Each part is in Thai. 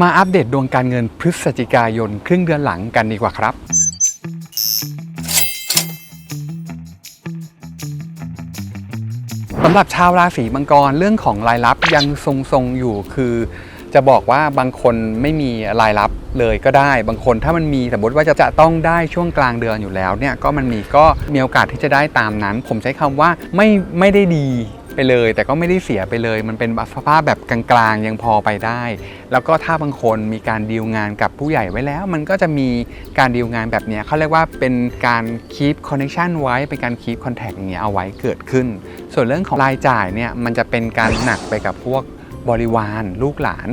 มาอัปเดตดวงการเงินพฤศจิกายนครึ่งเดือนหลังกันดีกว่าครับ สำหรับชาวราศีมังกรเรื่องของรายรับยังทรงๆอยู่คือ จะบอกว่าบางคนไม่มีรายรับเลยก็ได้ บางคนถ้ามันมีสมมติว่าจะจะต้องได้ช่วงกลางเดือนอยู่แล้วเนี่ยก็มันมีก็มีโอกาสที่จะได้ตามนั้น ผมใช้คำว่าไม่ไม่ได้ดี ไปเลย แต่ก็ไม่ได้เสียไปเลย มันเป็นสภาพแบบกลางๆยังพอไปได้ แล้วก็ถ้าบางคนมีการดีลงานกับผู้ใหญ่ไว้แล้ว มันก็จะมีการดีลงานแบบนี้เขาเรียกว่าเป็นการ keep connection ไว้เป็นการ keep contact อย่างเงี้ยเอาไว้เกิดขึ้น ส่วนเรื่องของรายจ่ายเนี่ยมันจะเป็นการหนักไปกับพวกบริวารลูกหลาน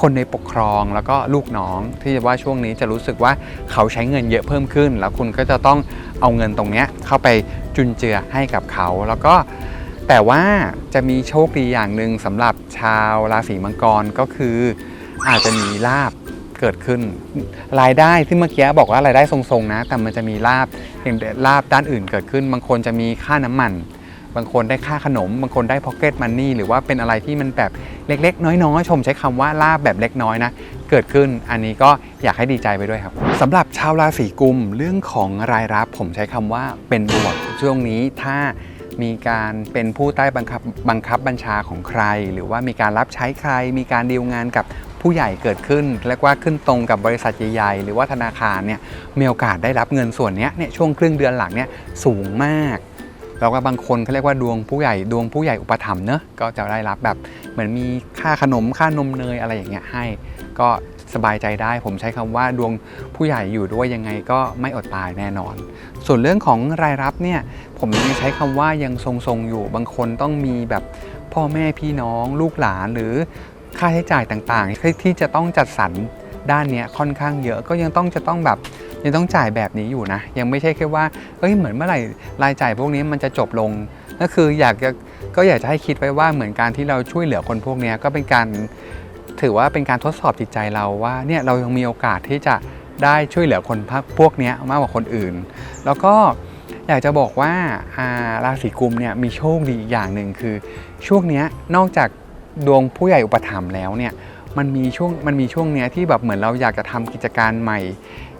คนในปกครองแล้วก็ลูกน้องที่ว่าช่วงนี้จะรู้สึกว่าเขาใช้เงินเยอะเพิ่มขึ้น แล้วคุณก็จะต้องเอาเงินตรงเนี้ยเข้าไปจุนเจือให้กับเขา แล้วก็ แต่ว่าจะมีโชคดีอย่างหนึ่งสำหรับชาวราศีมังกรก็คือ อาจจะมีลาบเกิดขึ้น รายได้ที่เมื่อกี้บอกว่ารายได้ทรงๆนะ แต่มันจะมีลาบอย่างลาบด้านอื่นเกิดขึ้น บางคนจะมีค่าน้ำมัน บางคนได้ค่าขนม บางคนได้พ็อกเก็ตมันนี่หรือว่าเป็นอะไรที่มันแบบเล็ก ๆ น้อยๆชมใช้คำว่าลาบแบบเล็กน้อยนะเกิดขึ้นอันนี้ก็อยากให้ดีใจไปด้วยครับสำหรับชาวราศีกุมเรื่องของรายรับผมใช้คำว่าเป็นบวกช่วงนี้ถ้า มีการเป็นผู้ใต้บังคับบังคับบัญชาของใคร หรือว่ามีการรับใช้ใคร มีการดีลงานกับผู้ใหญ่เกิดขึ้นเรียกว่าขึ้นตรงกับบริษัทใหญ่ๆหรือว่าธนาคารเนี่ยมีโอกาสได้รับเงินส่วนนี้เนี่ยช่วงครึ่งเดือนหลังเนี่ยสูงมากแล้วก็บางคนเขาเรียกว่าดวงผู้ใหญ่ดวงผู้ใหญ่อุปถัมภ์เนอะก็จะได้รับแบบเหมือนมีค่าขนมค่านมเนยอะไรอย่างเงี้ยให้ ก็ สบายใจได้ ผมใช้คำว่าดวงผู้ใหญ่อยู่ด้วยยังไงก็ไม่อดตายแน่นอน ส่วนเรื่องของรายรับเนี่ยผมยังใช้คำว่ายังทรงๆอยู่ บางคนต้องมีแบบพ่อแม่พี่น้องลูกหลานหรือค่าใช้จ่ายต่างๆ ที่จะต้องจัดสรรด้านเนี้ยค่อนข้างเยอะก็ยังต้องจะต้องแบบยังต้องจ่ายแบบนี้อยู่นะ ยังไม่ใช่แค่ว่าเอ้ยเหมือนเมื่อไหร่รายจ่ายพวกนี้มันจะจบลงก็คืออยากจะก็อยากจะให้คิดไว้ว่าเหมือนการที่เราช่วยเหลือคนพวกนี้ก็เป็นการ ถือว่าเป็นการทดสอบจิตใจเราว่าเนี่ยเรายังมีโอกาสที่จะได้ช่วยเหลือคนพวกนี้มากกว่าคนอื่น แล้วก็อยากจะบอกว่าราศีกุมเนี่ยมีโชคดีอย่างหนึ่งคือ ช่วงนี้นอกจากดวงผู้ใหญ่อุปถัมภ์แล้วเนี่ยมันมีช่วงมันมีช่วงเนี้ยที่แบบเหมือนเราอยากจะทำกิจการใหม่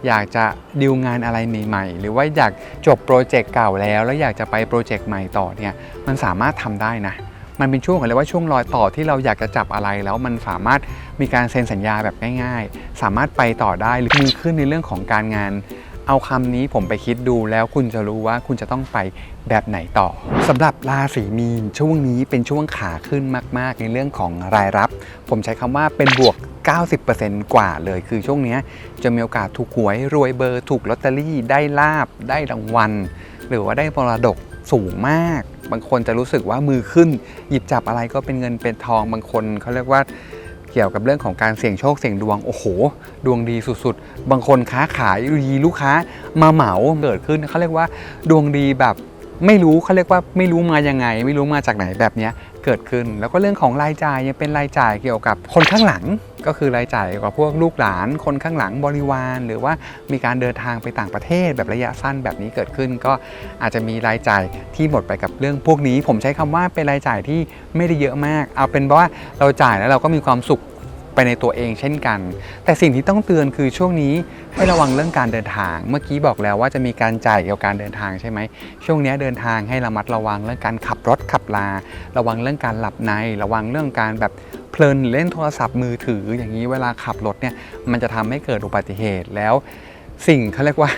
อยากจะดิวงานอะไรใหม่ๆหรือว่าอยากจบโปรเจกต์เก่าแล้ว แล้วอยากจะไปโปรเจกต์ใหม่ต่อเนี่ยมันสามารถทำได้นะ มันเป็นช่วงอะไรยกว่าช่วงรอยต่อที่เราอยากจะจับอะไรแล้วมันสามารถมีการเซ็นสัญญาแบบง่าย ๆ สามารถไปต่อได้หรือมือขึ้นในเรื่องของการงาน เอาคำนี้ผมไปคิดดูแล้วคุณจะรู้ว่าคุณจะต้องไปแบบไหนต่อสำหรับราศีมีนช่วงนี้เป็นช่วงขาขึ้นมาก ๆ ในเรื่องของรายรับ ผมใช้คำว่าเป็นบวก90%กว่าเลยคือช่วงนี้จะมีโอกาสถูกหวยรวยเบอร์ ถูกลอตเตอรี่ได้ลาบได้รางวัล หรือว่าได้มรดก สูงมาก บางคนจะรู้สึกว่ามือขึ้น หยิบจับอะไรก็เป็นเงินเป็นทอง บางคนเขาเรียกว่าเกี่ยวกับเรื่องของการเสี่ยงโชคเสี่ยงดวงโอ้โห ดวงดีสุดๆ บางคนค้าขายดีลูกค้ามาเหมาเกิดขึ้นเขาเรียกว่า ดวงดีแบบไม่รู้เขาเรียกว่าไม่รู้มายังไง ไม่รู้มาจากไหนแบบนี้เกิดขึ้น แล้วก็เรื่องของรายจ่ายยังเป็นรายจ่ายเกี่ยวกับคนข้างหลัง ก็คือรายจ่ายกับพวกลูกหลานคนข้างหลังบริวาร หรือว่ามีการเดินทางไปต่างประเทศแบบระยะสั้นแบบนี้เกิดขึ้น ก็อาจจะมีรายจ่ายที่หมดไปกับเรื่องพวกนี้ ผมใช้คำว่าเป็นรายจ่ายที่ไม่ได้เยอะมาก เอาเป็นว่าเราจ่ายแล้วเราก็มีความสุขไปในตัวเองเช่นกัน แต่สิ่งที่ต้องเตือนคือช่วงนี้ให้ระวังเรื่องการเดินทาง เมื่อกี้บอกแล้วว่าจะมีการจ่ายเกี่ยวกับการเดินทางใช่ไหม ช่วงนี้เดินทางให้ระมัดระวังเรื่องการขับรถขับลา ระวังเรื่องการหลับใน ระวังเรื่องการแบบ เพลินเล่นโทรศัพท์มือถืออย่างนี้เวลาขับรถเนี่ยมันจะทำให้เกิดอุบัติเหตุแล้วสิ่งเขาเรียกว่า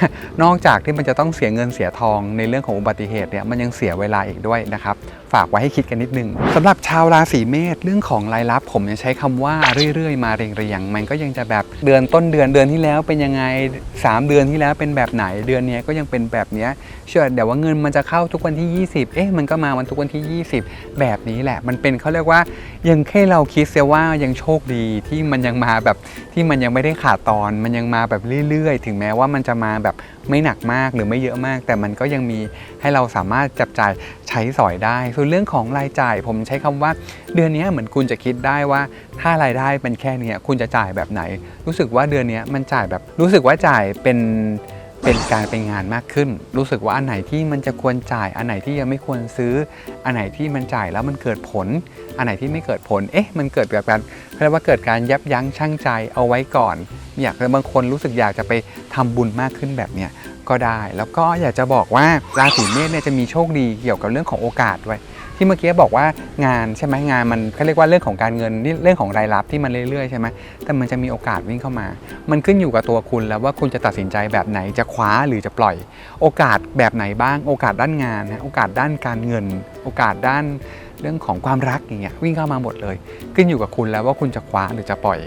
นอกจากที่มันจะต้องเสียเงินเสียทองในเรื่องของอุบัติเหตุเนี่ยมันยังเสียเวลาอีกด้วยนะครับ ฝากไว้ให้คิดกันนิดนึงสำหรับชาวราศีเมษเรื่องของรายรับ ผมจะใช้คำว่าเรื่อยๆ มาเรียงๆมันก็ยังจะแบบเดือนต้นเดือนเดือนที่แล้วเป็นยังไง 3 เดือนที่แล้วเป็นแบบไหนเดือนนี้ก็ยังเป็นแบบเนี้ย เชื่อเดี๋ยวว่าเงินมันจะเข้าทุกวันที่ 20 เอ๊ะมันก็มาวันทุกวันที่ 20 แบบนี้แหละ มันเป็นเขาเรียกว่ายังแค่เราคิดเสียว่ายังโชคดีที่มันยังมาแบบที่มันยังไม่ได้ขาดตอน มันยังมาแบบเรื่อยๆ ถึงแม้ว่ามันจะมาแบบไม่หนักมากหรือไม่เยอะมาก แต่มันก็ยังมีให้เราสามารถจับจ่ายใช้สอยได้ ส่วนเรื่องของรายจ่ายผมใช้คำว่า เดือนนี้เหมือนคุณจะคิดได้ว่า ถ้ารายได้เป็นแค่นี้คุณจะจ่ายแบบไหน รู้สึกว่าเดือนนี้มันจ่ายแบบรู้สึกว่าจ่ายเป็น เป็นการเป็นงานมากขึ้น รู้สึกว่าอันไหนที่มันจะควรจ่าย อันไหนที่ยังไม่ควรซื้อ อันไหนที่มันจ่ายแล้วมันเกิดผล อันไหนที่ไม่เกิดผล เอ๊ะ มันเกิดจากการเรียกว่าเกิดการยับยั้งชั่งใจเอาไว้ก่อน อยากบางคนรู้สึกอยากจะไปทำบุญมากขึ้นแบบเนี้ยก็ได้ แล้วก็อยากจะบอกว่าราศีเมษเนี่ยจะมีโชคดีเกี่ยวกับเรื่องของโอกาสด้วย ที่เมื่อกี้บอกว่างานใช่ไหมงานมันเขาเรียกว่าเรื่องของการเงินนี่เรื่องของรายรับที่มันเรื่อยๆใช่ไหมแต่มันจะมีโอกาสวิ่งเข้ามา มันขึ้นอยู่กับตัวคุณแล้วว่าคุณจะตัดสินใจแบบไหนจะคว้าหรือจะปล่อย โอกาสแบบไหนบ้าง โอกาสด้านงานนะโอกาสด้านการเงิน โอกาสด้านเรื่องของความรักอย่างเงี้ยวิ่งเข้ามาหมดเลย ขึ้นอยู่กับคุณแล้วว่าคุณจะคว้าหรือจะปล่อย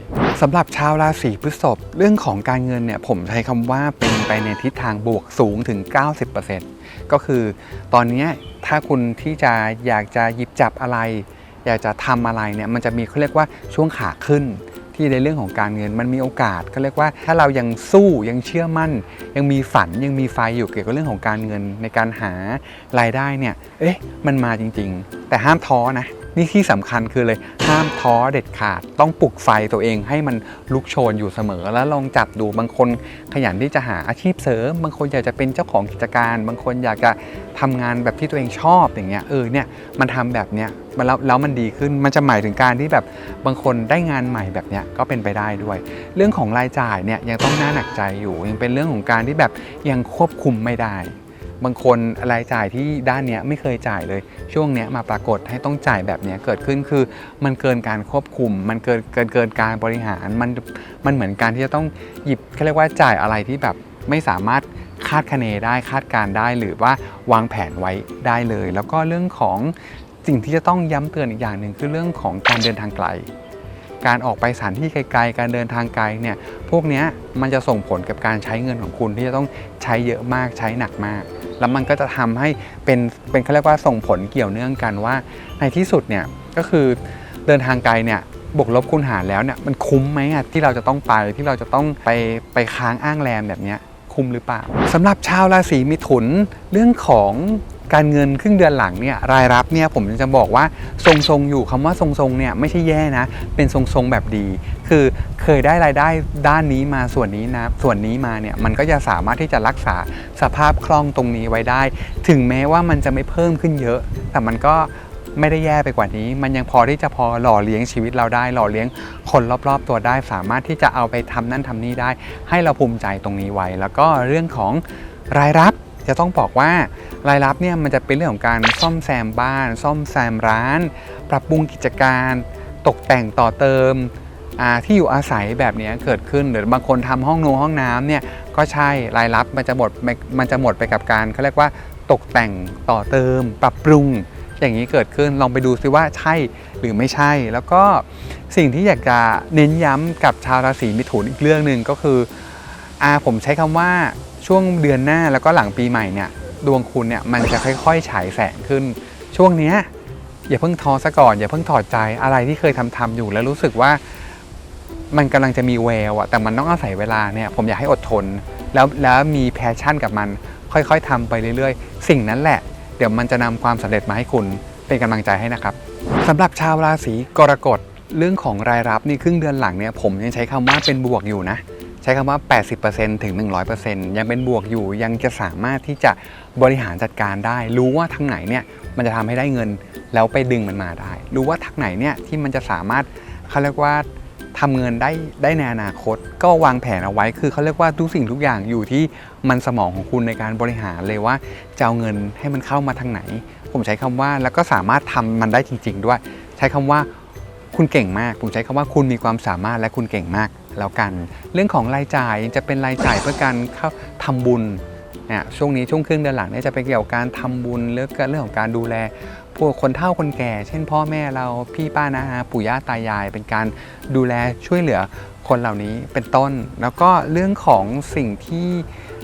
สำหรับชาวราศีพฤษภเรื่องของการเงินเนี่ยผมใช้คำว่าเป็นไปในทิศทางบวกสูงถึง 90% ก็คือตอนนี้ถ้าคุณที่จะอยากจะหยิบจับอะไร อยากจะทำอะไรเนี่ยมันจะมีเขาเรียกว่าช่วงขาขึ้นที่ในเรื่องของการเงินมันมีโอกาสก็เรียกว่าถ้าเรายังสู้ยังเชื่อมั่น ยังมีฝันยังมีไฟอยู่เกี่ยวกับเรื่องของการเงินในการหารายได้เนี่ยเอ๊ะมันมาจริง ๆ แต่ห้ามท้อนะ นี่ที่สำคัญคือเลยห้ามท้อเด็ดขาด ต้องปลุกไฟตัวเองให้มันลุกโชนอยู่เสมอ แล้วลองจับดูบางคนขยันที่จะหาอาชีพเสริม บางคนอยากจะเป็นเจ้าของกิจการ บางคนอยากจะทำงานแบบที่ตัวเองชอบอย่างเงี้ยเออเนี่ยมันทำแบบเนี้ยมันแล้วแล้วมันดีขึ้นมันจะหมายถึงการที่แบบบางคนได้งานใหม่แบบเนี้ยก็เป็นไปได้ด้วย เรื่องของรายจ่ายเนี่ยยังต้องน่าหนักใจอยู่ ยังเป็นเรื่องของการที่แบบยังควบคุมไม่ได้ บางคนรายจ่ายที่ด้านนี้ไม่เคยจ่ายเลย ช่วงนี้มาปรากฏให้ต้องจ่ายแบบนี้เกิดขึ้นคือ มันเกินการควบคุม มันเกินเกินเกินการบริหารมันมันเหมือนการที่จะต้องหยิบเขาเรียกว่าจ่ายอะไรที่แบบไม่สามารถคาดคะเนได้คาดการได้หรือว่าวางแผนไว้ได้เลย แล้วก็เรื่องของสิ่งที่จะต้องย้ำเตือนอีกอย่างหนึ่งคือเรื่องของการเดินทางไกล การออกไปสถานที่ไกล ๆ การเดินทางไกลเนี่ยพวกนี้มันจะส่งผลกับการใช้เงินของคุณที่จะต้องใช้เยอะมากใช้หนักมาก แล้วมันก็จะทำให้เป็นเป็นเขาเรียกว่าส่งผลเกี่ยวเนื่องกันว่า ในที่สุดเนี่ยก็คือเดินทางไกลเนี่ยบวกลบคูณหารแล้วเนี่ยมันคุ้มไหมอะที่เราจะต้องไปที่เราจะต้องไปไปค้างอ้างแรมแบบนี้คุ้มหรือเปล่าสำหรับชาวราศีมิถุนเรื่องของการเงินครึ่งเดือนหลังเนี่ยรายรับเนี่ยผมจะบอกว่าทรงๆอยู่คำว่าทรงๆเนี่ยไม่ใช่แย่นะ เป็นทรงๆแบบดี คือเคยได้รายได้ด้านนี้มาส่วนนี้นะส่วนนี้มาเนี่ยมันก็จะสามารถที่จะรักษาสภาพคล่องตรงนี้ไว้ได้ ถึงแม้ว่ามันจะไม่เพิ่มขึ้นเยอะ แต่มันก็ไม่ได้แย่ไปกว่านี้ มันยังพอที่จะพอหล่อเลี้ยงชีวิตเราได้ หล่อเลี้ยงคนรอบๆตัวได้ สามารถที่จะเอาไปทำนั่นทำนี่ได้ ให้เราภูมิใจตรงนี้ไว้ แล้วก็เรื่องของรายรับจะต้องบอกว่ารายรับเนี่ยมันจะเป็นเรื่องของการซ่อมแซมบ้าน ซ่อมแซมร้าน ปรับปรุงกิจการ ตกแต่งต่อเติม ที่อยู่อาศัยแบบนี้เกิดขึ้นหรือบางคนทำห้องนูห้องน้ำเนี่ยก็ใช่รายรับมันจะหมดมันจะหมดไปกับการเขาเรียกว่าตกแต่งต่อเติม ปรับปรุงอย่างนี้เกิดขึ้นลองไปดูซิว่าใช่หรือไม่ใช่ แล้วก็สิ่งที่อยากจะเน้นย้ำกับชาวราศีมิถุนอีกเรื่องหนึ่งก็คืออาผมใช้คำว่าช่วงเดือนหน้าแล้วก็หลังปีใหม่เนี่ยดวงคุณเนี่ยมันจะค่อยๆฉายแสงขึ้น ช่วงเนี้ยอย่าเพิ่งท้อซะก่อนอย่าเพิ่งถอดใจอะไรที่เคยทำทำอยู่แล้วรู้สึกว่า มันกำลังจะมีแววอะแต่มันต้องอาศัยเวลาเนี่ยผมอยากให้อดทน แล้วแล้วมีแพชชั่นกับมัน ค่อยๆทำไปเรื่อยๆ สิ่งนั้นแหละ เดี๋ยวมันจะนำความสำเร็จมาให้คุณเป็นกำลังใจให้นะครับสำหรับชาวราศีกรกฎเรื่องของรายรับนี่ครึ่งเดือนหลังเนี่ยผมยังใช้คำว่าเป็นบวกอยู่นะใช้คำว่า 80%ถึง 100%ยังเป็นบวกอยู่ยังจะสามารถที่จะบริหารจัดการได้ รู้ว่าทางไหนเนี่ยมันจะทำให้ได้เงินแล้วไปดึงมันมาได้ รู้ว่าทางไหนเนี่ยที่มันจะสามารถเขาเรียกว่า ทำเงินได้ได้ในอนาคต ก็วางแผนเอาไว้คือเขาเรียกว่าทุกสิ่งทุกอย่างอยู่ที่มันสมองของคุณในการบริหารเลยว่าจะเอาเงินให้มันเข้ามาทางไหน ผมใช้คำว่าแล้วก็สามารถทำมันได้จริง ๆ ด้วย ใช้คำว่าคุณเก่งมาก ผมใช้คำว่าคุณมีความสามารถและคุณเก่งมากแล้วกัน เรื่องของรายจ่ายจะเป็นรายจ่ายเพื่อการเข้าทำบุญเนี่ยช่วงนี้ช่วงครึ่งเดือนหลังเนี่ยจะไปเกี่ยวกับการทำบุญเรื่องเรื่องของการดูแล พวกคนเฒ่าคนแก่ เช่นพ่อแม่เราพี่ป้านาอาปู่ย่าตายาย เป็นการดูแลช่วยเหลือคนเหล่านี้เป็นต้น แล้วก็เรื่องของสิ่งที่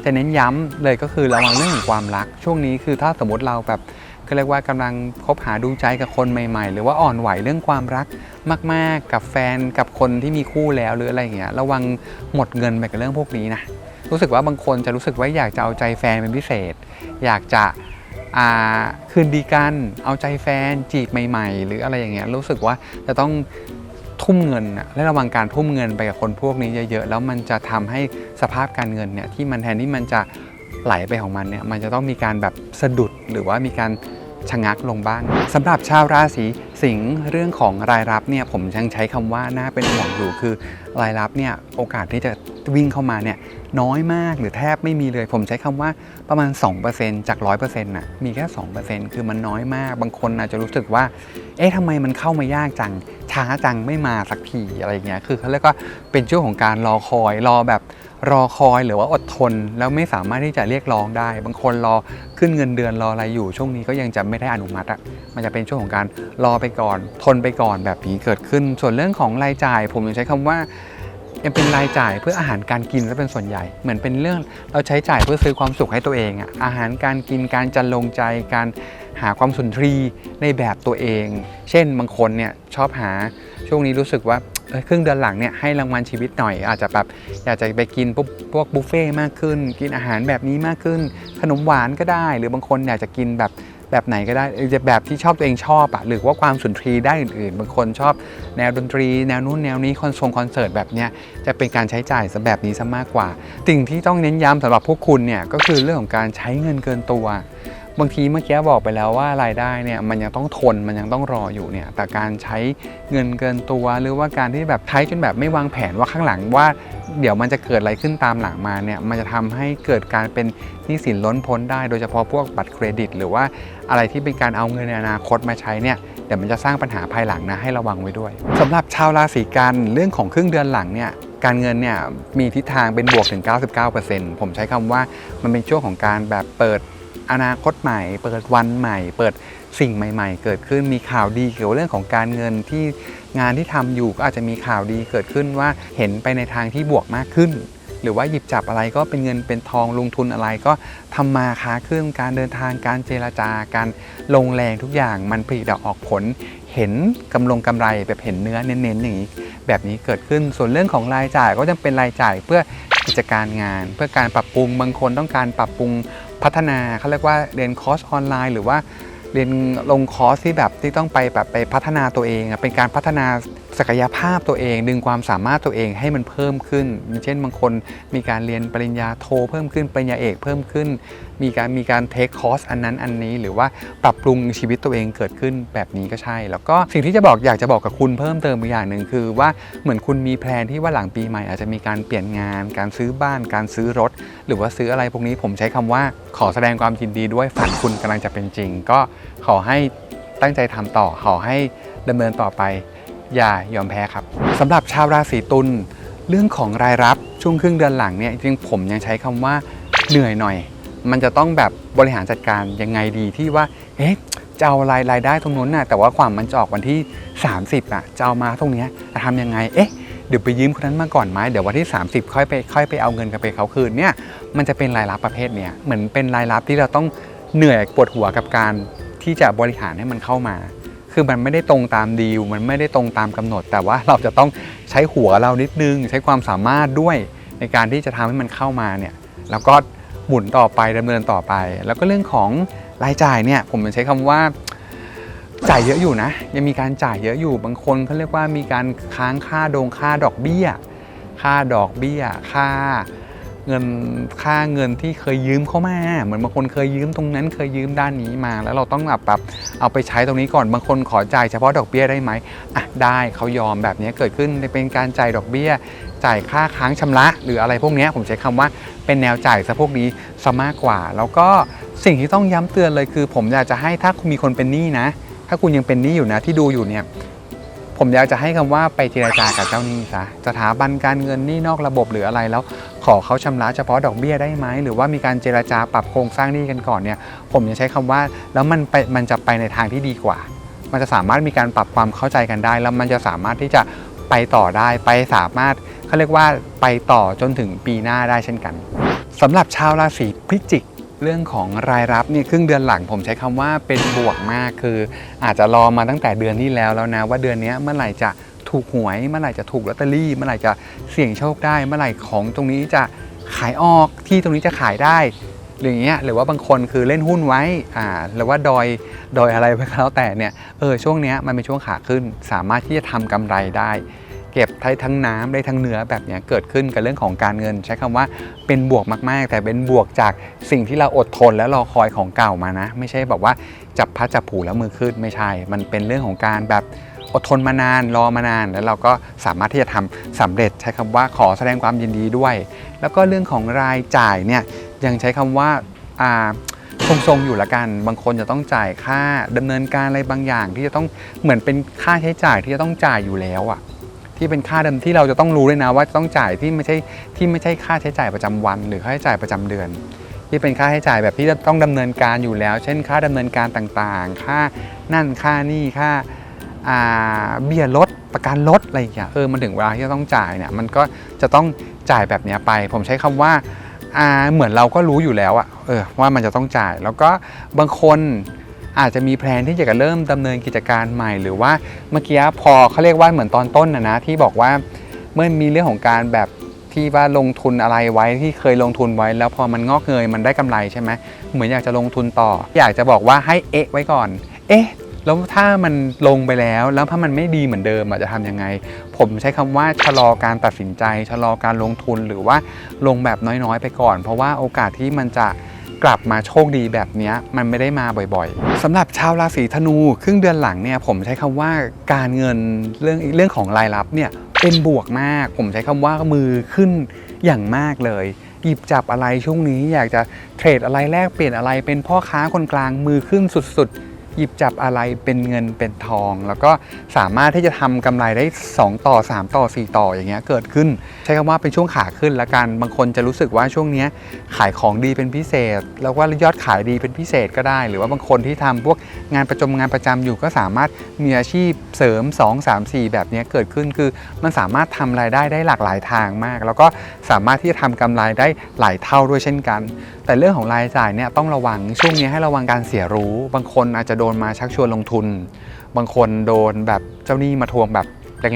จะเน้นย้ำเลยก็คือระวังเรื่องของความรัก ช่วงนี้คือถ้าสมมติเราแบบก็เรียกว่ากำลังคบหาดูใจกับคนใหม่ ๆ หรือว่าอ่อนไหวเรื่องความรักมาก ๆ กับแฟนกับคนที่มีคู่แล้วหรืออะไรอย่างเงี้ยระวังหมดเงินไปกับเรื่องพวกนี้นะรู้สึกว่าบางคนจะรู้สึกว่าอยากจะเอาใจแฟนเป็นพิเศษ อยากจะ คืนดีกัน เอาใจแฟนจีบใหม่ ๆ หรืออะไรอย่างเงี้ยรู้สึกว่าจะต้องทุ่มเงินและระวังการทุ่มเงินไปกับคนพวกนี้เยอะๆแล้วมันจะทำให้สภาพการเงินเนี่ยที่มันแทนที่มันจะไหลไปของมันเนี่ยมันจะต้องมีการแบบสะดุดหรือว่ามีการชะงักลงบ้างสำหรับชาวราศีสิงห์เรื่องของรายรับเนี่ยผมยังใช้คำว่าน่าเป็นห่วงอยู่คือ รายรับเนี่ยโอกาสที่จะวิ่งเข้ามาเนี่ยน้อยมากหรือแทบไม่มีเลย ผมใช้คำว่าประมาณ 2%จาก 100%น่ะมีแค่ 2%คือมันน้อยมาก บางคนอาจจะรู้สึกว่า เอ๊ะทำไมมันเข้ามายากจัง ช้าจังไม่มาสักทีอะไรอย่างเงี้ยคือเขาเรียกว่าเป็นช่วงของการรอคอยรอแบบรอคอยหรือว่าอดทน แล้วไม่สามารถที่จะเรียกร้องได้ บางคนรอขึ้นเงินเดือนรออะไรอยู่ ช่วงนี้ก็ยังจะไม่ได้อนุมัติอะมันจะเป็นช่วงของการรอไปก่อน ทนไปก่อนแบบนี้เกิดขึ้น ส่วนเรื่องของรายจ่าย ผมยังใช้คำว่า ยังเป็นรายจ่ายเพื่ออาหารการกินซะเป็นส่วนใหญ่ เหมือนเป็นเรื่องเราใช้จ่ายเพื่อซื้อความสุขให้ตัวเองอะอาหารการกินการจันลงใจการหาความสุนทรีในแบบตัวเอง เช่นบางคนเนี่ยชอบหาช่วงนี้รู้สึกว่าครึ่งเดือนหลังเนี่ยให้รางวัลชีวิตหน่อย อาจจะแบบอยากจะไปกินพวกพวกบุฟเฟ่ต์มากขึ้น กินอาหารแบบนี้มากขึ้น ขนมหวานก็ได้ หรือบางคนอยากจะกินแบบ แบบไหนก็ได้จะแบบที่ชอบตัวเองชอบอะหรือว่าความสุนทรีได้อื่นๆบางคนชอบแนวดนตรี แนวนู้นแนวนี้คอนเสิร์ตคอนเสิร์ตแบบเนี้ยจะเป็นการใช้จ่ายแบบนี้ซะมากกว่า สิ่งที่ต้องเน้นย้ำสำหรับพวกคุณเนี่ยก็คือเรื่องของการใช้เงินเกินตัว บางทีเมื่อกี้บอกไปแล้วว่ารายได้เนี่ยมันยังต้องทนมันยังต้องรออยู่เนี่ยแต่การใช้เงินเกินตัวหรือว่าการที่แบบใช้จนแบบไม่วางแผนว่าข้างหลังว่า เดี๋ยวมันจะเกิดอะไรขึ้นตามหลังมาเนี่ยมันจะทำให้เกิดการเป็นหนี้สินล้นพ้นได้ โดยเฉพาะพวกบัตรเครดิต หรือว่าอะไรที่เป็นการเอาเงินในอนาคตมาใช้เนี่ยเดี๋ยวมันจะสร้างปัญหาภายหลังนะให้ระวังไว้ด้วยสำหรับชาวราศีกันเรื่องของครึ่งเดือนหลังเนี่ยการเงินเนี่ยมีทิศทางเป็นบวกถึง 99%ผมใช้คำว่ามันเป็นช่วงของการแบบเปิด อนาคตใหม่ เปิดวันใหม่ เปิดสิ่งใหม่ ๆ เกิดขึ้นมีข่าวดีเกี่ยวกับเรื่องของการเงินที่งานที่ทำอยู่ก็อาจจะมีข่าวดีเกิดขึ้นว่าเห็นไปในทางที่บวกมากขึ้น หรือว่าหยิบจับอะไรก็เป็นเงินเป็นทองลงทุนอะไรก็ทำมาค้าขึ้นการเดินทางการเจรจาการลงแรงทุกอย่างมันผลิดอกออกผลเห็นกำลงกำไรแบบเห็นเนื้อเน้นๆอย่างนี้ แบบนี้เกิดขึ้นส่วนเรื่องของรายจ่ายก็จะเป็นรายจ่ายเพื่อกิจการงาน เพื่อการปรับปรุงบางคนต้องการปรับปรุง พัฒนาเขาเรียกว่าเรียนคอร์สออนไลน์ หรือว่าเรียนลงคอร์สที่แบบที่ต้องไปแบบไปพัฒนาตัวเองเป็นการพัฒนา ศักยภาพตัวเอง ดึงความสามารถตัวเองให้มันเพิ่มขึ้น เช่นบางคนมีการเรียนปริญญาโทเพิ่มขึ้น ปริญญาเอกเพิ่มขึ้น มีการมีการเทคคอร์สอันนั้นอันนี้ หรือว่าปรับปรุงชีวิตตัวเองเกิดขึ้นแบบนี้ก็ใช่ แล้วก็สิ่งที่จะบอกอยากจะบอกกับคุณเพิ่มเติมอีกอย่างหนึ่งคือว่าเหมือนคุณมีแพลนที่ว่าหลังปีใหม่อาจจะมีการเปลี่ยนงาน การซื้อบ้าน การซื้อรถ หรือว่าซื้ออะไรพวกนี้ผมใช้คำว่าขอแสดงความยินดีด้วยฝันคุณกำลังจะเป็นจริง ก็ขอให้ตั้งใจทำต่อขอให้ดำเนินต่อไป อย่ายอมแพ้ครับสำหรับชาวราศีตุลเรื่องของรายรับช่วงครึ่งเดือนหลังเนี่ยจริงผมยังใช้คำว่าเหนื่อยหน่อย มันจะต้องแบบบริหารจัดการยังไงดีที่ว่าเอ๊ะจะเอารายรายได้ตรงนู้นน่ะแต่ว่าความมันจะออกวันที่ 30อะจะเอามาตรงเนี้ยจะทำยังไงเอ๊ะเดี๋ยวไปยืมคนนั้นมาก่อนไหมเดี๋ยววันที่ 30 ค่อยไปค่อยไปเอาเงินกันไปเขาคืนเนี่ยมันจะเป็นรายรับประเภทเนี้ยเหมือนเป็นรายรับที่เราต้องเหนื่อยปวดหัวกับการที่จะบริหารให้มันเข้ามา คือมันไม่ได้ตรงตามดีลมันไม่ได้ตรงตามกำหนด แต่ว่าเราจะต้องใช้หัวเรานิดนึง ใช้ความสามารถด้วยในการที่จะทำให้มันเข้ามาเนี่ยแล้วก็หมุนต่อไปดำเนินต่อไป แล้วก็เรื่องของรายจ่ายเนี่ยผมจะใช้คำว่าจ่ายเยอะอยู่นะ ยังมีการจ่ายเยอะอยู่บางคนเขาเรียกว่ามีการค้างค่าดงค่าดอกเบี้ย ค่าดอกเบี้ย ค่า เงินค่าเงินที่เคยยืมเข้ามาเหมือนบางคนเคยยืมตรงนั้นเคยยืมด้านนี้มา แล้วเราต้องแบบแบบเอาไปใช้ตรงนี้ก่อนบางคนขอจ่ายเฉพาะดอกเบี้ยได้ไหมอะได้เขายอมแบบนี้เกิดขึ้นเป็นการจ่ายดอกเบี้ย จ่ายค่าค้างชำระ หรืออะไรพวกนี้ผมใช้คำว่าเป็นแนวจ่ายซะพวกนี้ซะมากกว่า แล้วก็สิ่งที่ต้องย้ำเตือนเลยคือ ผมอยากจะให้ถ้าคุณมีคนเป็นหนี้นะ ถ้าคุณยังเป็นหนี้อยู่นะที่ดูอยู่เนี่ย ผมอยากจะให้คำว่าไปเจรจากับเจ้าหนี้ซะสถาบันการเงินหนี้นอกระบบหรืออะไรแล้ว ขอเขาชำระเฉพาะดอกเบี้ยได้ไหมหรือว่ามีการเจรจาปรับโครงสร้างหนี้กันก่อนเนี่ยผมจะใช้คำว่าแล้วมันไปมันจะไปในทางที่ดีกว่า มันจะสามารถมีการปรับความเข้าใจกันได้ แล้วมันจะสามารถที่จะไปต่อได้ไปสามารถเขาเรียกว่าไปต่อจนถึงปีหน้าได้เช่นกันสำหรับชาวราศีพิจิก เรื่องของรายรับเนี่ยครึ่งเดือนหลังผมใช้คำว่าเป็นบวกมากคือ อาจจะรอมาตั้งแต่เดือนที่แล้วแล้วนะ ว่าเดือนนี้เมื่อไหร่จะถูกหวย เมื่อไหร่จะถูกลอตเตอรี่ เมื่อไหร่จะเสี่ยงโชคได้ เมื่อไหร่ของตรงนี้จะขายออกที่ตรงนี้จะขายได้หรืออย่างเงี้ยหรือว่าบางคนคือเล่นหุ้นไว้อ่าหรือว่าดอยดอยอะไรไปก็แล้วแต่เนี่ยเออช่วงเนี้ยมันเป็นช่วงขาขึ้น สามารถที่จะทำกำไรได้ เก็บได้ทั้งน้ำได้ทั้งเนื้อแบบนี้เกิดขึ้นกับเรื่องของการเงิน ใช้คำว่าเป็นบวกมากๆ แต่เป็นบวกจากสิ่งที่เราอดทนและรอคอยของเก่ามานะ ไม่ใช่แบบว่าจับพัดจับผูแล้วมือขึ้นไม่ใช่ มันเป็นเรื่องของการแบบอดทนมานานรอมานาน แล้วเราก็สามารถที่จะทำสำเร็จใช้คำว่าขอแสดงความยินดีด้วย แล้วก็เรื่องของรายจ่ายเนี่ยยังใช้คำว่าอ่าทรงๆอยู่ละกัน บางคนจะต้องจ่ายค่าดำเนินการอะไรบางอย่างที่จะต้องเหมือนเป็นค่าใช้จ่ายที่จะต้องจ่ายอยู่แล้วอะ ที่เป็นค่าเดิมที่เราจะต้องรู้เลยนะว่าต้องจ่ายที่ไม่ใช่ที่ไม่ใช่ค่าใช้จ่ายประจำวัน หรือค่าใช้จ่ายประจำเดือน ที่เป็นค่าใช้จ่ายแบบที่จะต้องดำเนินการอยู่แล้ว เช่น ค่าดำเนินการต่างๆ ค่านั่นค่านี่ค่าเบี้ยรถประกันรถอะไรอย่างเงี้ยเออมันถึงเวลาที่จะต้องจ่ายเนี่ยมันก็จะต้องจ่ายแบบนี้ไป ผมใช้คำว่าอ่าเหมือนเราก็รู้อยู่แล้วอะเออว่ามันจะต้องจ่ายแล้วก็บางคน อาจจะมีแพลนที่จะเริ่มดำเนินกิจการใหม่ หรือว่าเมื่อกี้พอเขาเรียกว่าเหมือนตอนต้นนะนะที่บอกว่าเมื่อมีเรื่องของการแบบที่ว่าลงทุนอะไรไว้ที่เคยลงทุนไว้ แล้วพอมันงอกเงยมันได้กำไรใช่ไหมเหมือนอยากจะลงทุนต่อ อยากจะบอกว่าให้เอะไว้ก่อน เอ๊ะแล้วถ้ามันลงไปแล้วแล้วถ้ามันไม่ดีเหมือนเดิมจะทำยังไง ผมใช้คำว่าชะลอการตัดสินใจ ชะลอการลงทุนหรือว่าลงแบบน้อยๆ ไปก่อน เพราะว่าโอกาสที่มันจะ กลับมาโชคดีแบบนี้มันไม่ได้มาบ่อยๆสำหรับชาวราศีธนูครึ่งเดือนหลังเนี่ยผมใช้คำว่าการเงินเรื่องเรื่องของรายรับเนี่ยเป็นบวกมาก ผมใช้คำว่ามือขึ้นอย่างมากเลยหยิบจับอะไรช่วงนี้อยากจะเทรดอะไรแลกเปลี่ยนอะไรเป็นพ่อค้าคนกลางมือขึ้นสุดๆ หยิบจับอะไรเป็นเงินเป็นทอง แล้วก็สามารถที่จะทำกำไรได้ 2 ต่อ 3 ต่อ 4 ต่ออย่างเงี้ยเกิดขึ้น ใช้คำว่าเป็นช่วงขาขึ้นละกันบางคนจะรู้สึกว่าช่วงนี้ขายของดีเป็นพิเศษ แล้วว่ายอดขายดีเป็นพิเศษก็ได้ หรือว่าบางคนที่ทำพวกงานประจำงานประจำอยู่ก็สามารถมีอาชีพเสริม 2 3 4 แบบนี้เกิดขึ้นคือมันสามารถทำรายได้ได้หลากหลายทางมาก แล้วก็สามารถที่จะทำกำไรได้หลายเท่าด้วยเช่นกันแต่เรื่องของรายจ่ายเนี่ยต้องระวังช่วงนี้ให้ระวังการเสียรู้ บางคนอาจจะโดนมาชักชวนลงทุน บางคนโดนแบบเจ้าหนี้มาทวงแบบ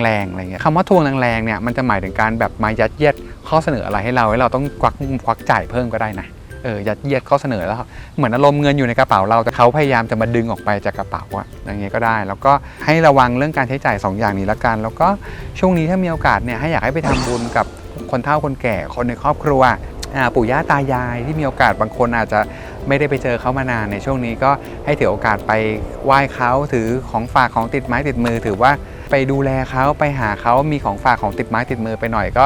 แรงๆอะไรเงี้ยคำว่าทวงแรงๆเนี่ยมันจะหมายถึงการแบบมายัดเยียดข้อเสนออะไรให้เราให้เราต้องควักควักจ่ายเพิ่มก็ได้นะเออยัดเยียดข้อเสนอแล้วเหมือนอารมณ์เงินอยู่ในกระเป๋าเราแต่เขาพยายามจะมาดึงออกไปจากกระเป๋าอะอย่างเงี้ยก็ได้ แล้วก็ให้ระวังเรื่องการใช้จ่ายสองอย่างนี้ละกัน แล้วก็ช่วงนี้ถ้ามีโอกาสเนี่ยให้อยากให้ไปทำบุญกับคนเฒ่าคนแก่คนในครอบครัว ปู่ย่าตายายที่มีโอกาสบางคนอาจจะไม่ได้ไปเจอเขามานานในช่วงนี้ก็ให้ถือโอกาสไปไหว้เขาถือของฝากของติดไม้ติดมือ ถือว่าไปดูแลเขาไปหาเขามีของฝากของติดไม้ติดมือไปหน่อยก็